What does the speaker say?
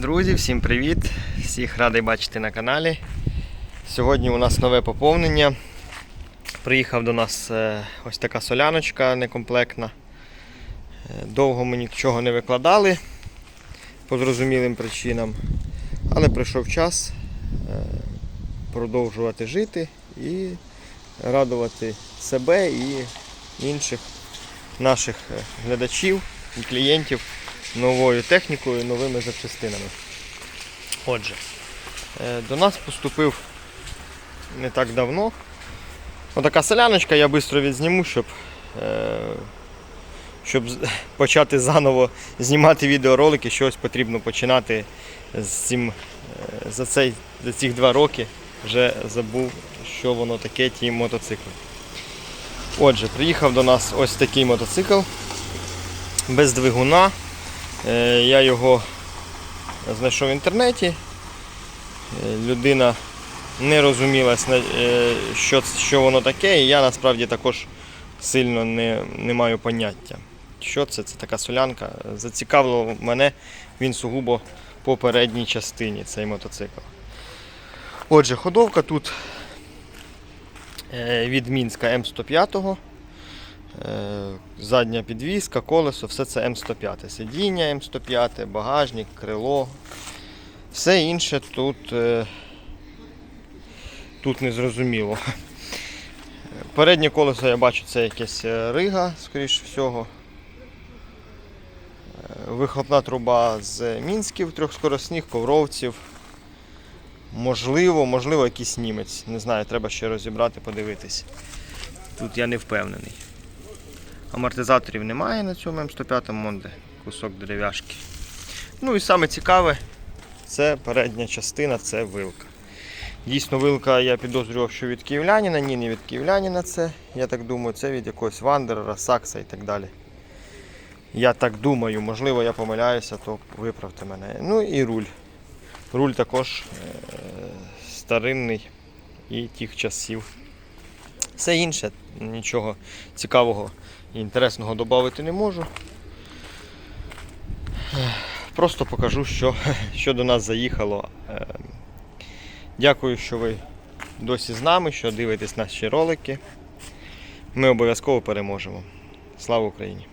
Друзі, всім привіт! Всіх радий бачити на каналі. Сьогодні у нас нове поповнення. Приїхав до нас е, ось така соляночка некомплектна. Е, Довго ми нічого не викладали по зрозумілим причинам. Але прийшов час е, продовжувати жити і радувати себе і інших наших глядачів і клієнтів новою технікою, новими запчастинами. Отже, е, до нас поступив не так давно. Отака соляночка, я швидко відзніму, щоб, е, щоб почати заново знімати відеоролики, щось потрібно починати з цим, е, за, цей, за ці два роки. Вже забув, що воно таке, ті мотоцикли. Отже, приїхав до нас ось такий мотоцикл без двигуна. Е, Я його знайшов в інтернеті. Е, Людина не розуміла, е, що, що воно таке, і я насправді також сильно не, не маю поняття. Що це? Це така солянка. Зацікавило мене він сугубо по передній частині цей мотоцикл. Отже, ходовка тут від Мінська М105. Е, Задня підвіска, колесо, все це М105. Сидіння М105, багажник, крило. Все інше тут, е, тут не зрозуміло. Переднє колесо я бачу, це якесь е, рига, скоріш всього. Вихлопна труба з мінськів трьохскоросних, ковровців. Можливо, можливо, якийсь німець. Не знаю, треба ще розібрати, подивитись. Тут я не впевнений. Амортизаторів немає на цьому М105 Монде, кусок дерев'яшки. Ну і саме цікаве, це передня частина, це вилка. Дійсно, вилка, я підозрював, що від київлянина, ні, не від київлянина це, я так думаю, це від якогось Вандерера, Сакса і так далі. Я так думаю, можливо, я помиляюся, то виправте мене. Ну і руль. Руль також е- старинний і тих часів. Все інше, нічого цікавого і інтересного додати не можу. Просто покажу, що, що до нас заїхало. Е, Дякую, що ви досі з нами, що дивитесь наші ролики. Ми обов'язково переможемо. Слава Україні!